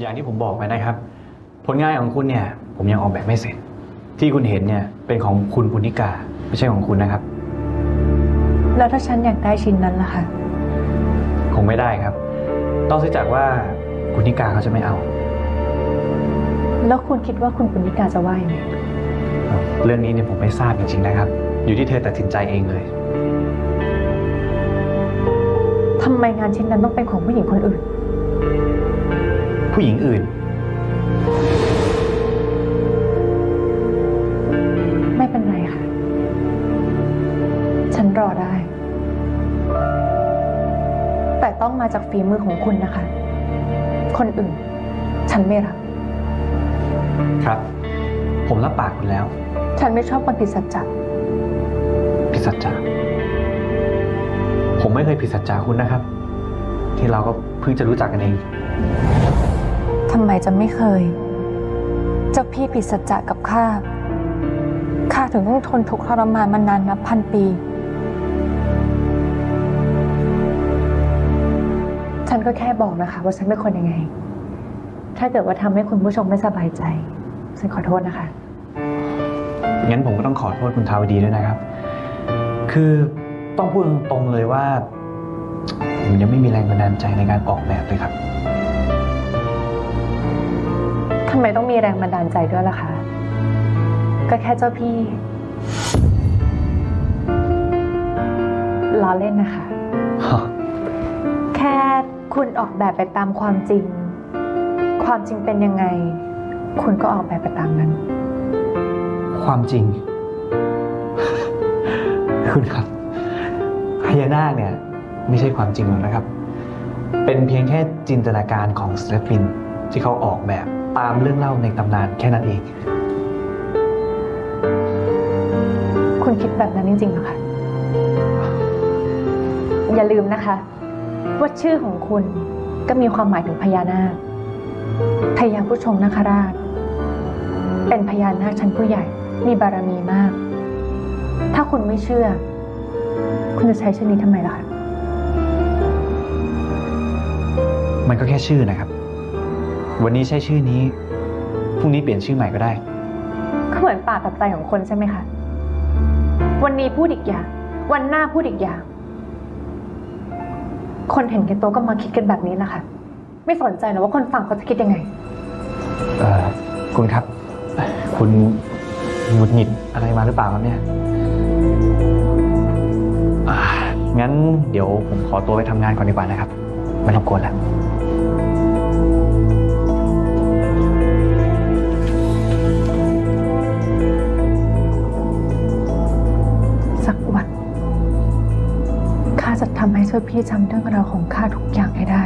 อย่างที่ผมบอกไปนะครับ ผลงานของคุณเนี่ย ผมยังออกแบบไม่เสร็จ ที่คุณเห็นเนี่ยเป็นของคุณปุณิกา ไม่ใช่ของคุณนะครับ แล้วถ้าฉันอยากได้ชิ้นนั้นล่ะคะคงไม่ได้ครับ ต้องซื้อจากว่าคุณนิกาเขาจะไม่เอา แล้วคุณคิดว่าคุณปุณณิกาจะว่ายังไงเรื่องนี้เนี่ยผมไม่ทราบจริงๆนะครับ อยู่ที่เธอตัดสินใจเองเลยทำไมงานชิ้นนั้นต้องเป็นของผู้หญิงคนอื่น ผู้หญิงอื่น ไม่เป็นไรค่ะ ฉันรอได้ แต่ต้องมาจากฝีมือของคุณนะคะ คนอื่น ฉันไม่รับ ครับ ผมรับปากคุณแล้ว ฉันไม่ชอบคนผิดสัจจะผิดสัจจาผมไม่เคยผิดสัจจาคุณนะครับ ที่เราก็เพิ่งจะรู้จักกันเอง ทำไมจะไม่เคย เจ้าพี่ผิดสัจจะกับข้า ข้าถึงต้องทนทุกข์ทรมานมานานนับพันปี ฉันก็แค่บอกนะคะ ว่าฉันเป็นคนยังไง ถ้าเกิดว่าทำให้คุณผู้ชมไม่สบายใจ ฉันขอโทษนะคะ งั้นผมก็ต้องขอโทษคุณทาวดีด้วยนะครับ คือต้องพูดตรงๆเลยว่า ผมยังไม่มีแรงบันดาลใจในการออกแบบเลยครับ ทำไมต้องมีแรงบันดาลใจด้วยล่ะคะ ก็แค่เจ้าพี่ล้อเล่นนะคะ แค่คุณออกแบบไปตามความจริง ความจริงเป็นยังไง คุณก็ออกแบบไปตามนั้น ความจริง คุณครับพญานาคเนี่ยไม่ใช่ความจริงหรอกนะครับ เป็นเพียงแค่จินตนาการของศิลปินที่เขาออกแบบ ตามเรื่องเล่าในตำนานแค่นั้นเอง คุณคิดแบบนั้นจริงๆเหรอคะ อย่าลืมนะคะ ว่าชื่อของคุณก็มีความหมายถึงพญานาคพญาผู้ชงนาคราช เป็นพญานาคชั้นผู้ใหญ่ มีบารมีมาก ถ้าคุณไม่เชื่อ คุณจะใช้ชื่อนี้ทำไมล่ะคะ มันก็แค่ชื่อนะครับ วันนี้ใช้ชื่อนี้ พรุ่งนี้เปลี่ยนชื่อใหม่ก็ได้ ก็เหมือนปากกับใจของคนใช่ไหมคะ วันนี้พูดอีกอย่าง วันหน้าพูดอีกอย่าง คนเห็นแก่ตัวก็มาคิดกันแบบนี้แหละค่ะ ไม่สนใจหรอกว่าคนฟังเขาจะคิดยังไง เอ่อคุณครับ คุณหงุดหงิดอะไรมาหรือเปล่าครับเนี่ยอ่างั้นเดี๋ยวผมขอตัวไปทำงานก่อนดีกว่านะครับ ไม่รบกวนแล้ว จะทำให้ช่วยพี่จำเรื่องราวของข้าทุกอย่างให้ได้